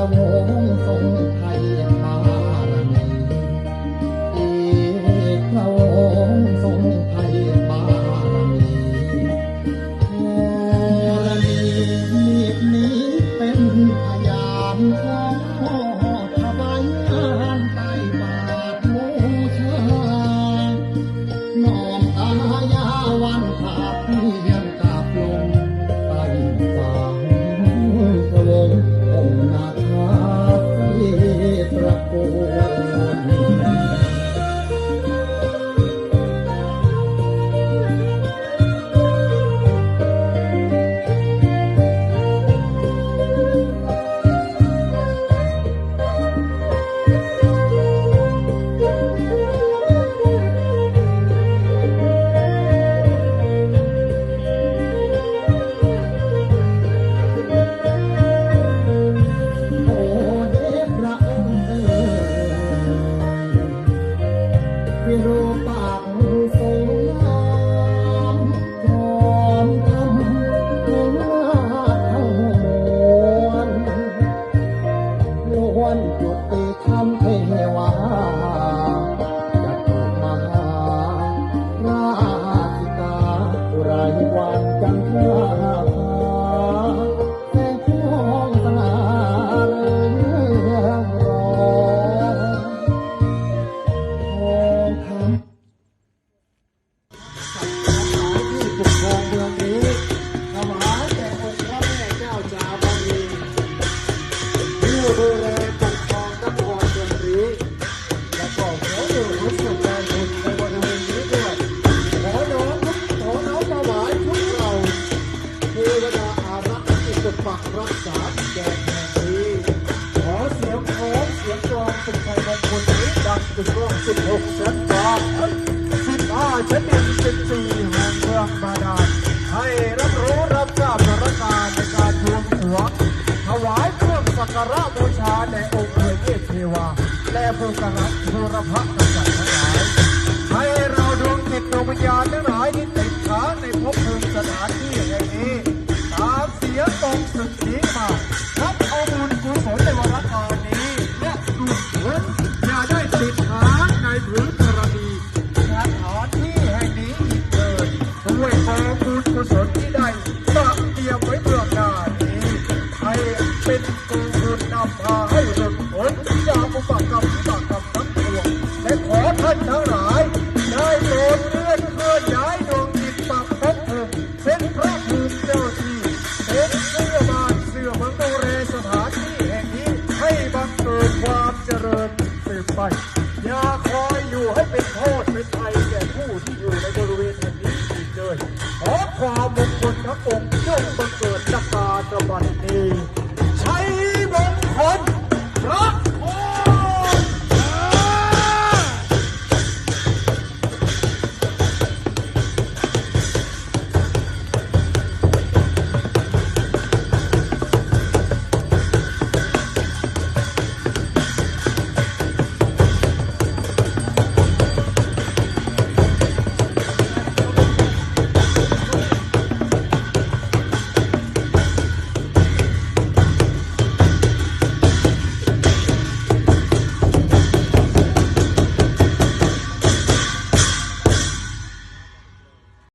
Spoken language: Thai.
amor. ปักรักษาแดนแห่งนี้ขอเสียงโค้งเสียงกลองสุดใจมงคลนี้ดังถึงร้องสิบหกชั้นฟ้าสิบห้าชั้นดินสิบสี่แห่งเมืองบาดาลให้รับรู้รับทราบสถานการณ์ในการทวงหัวถวายเครื่องสักการะบูชาแด่องค์พระเทพเทวาและผู้กรักบูรพกษัตร์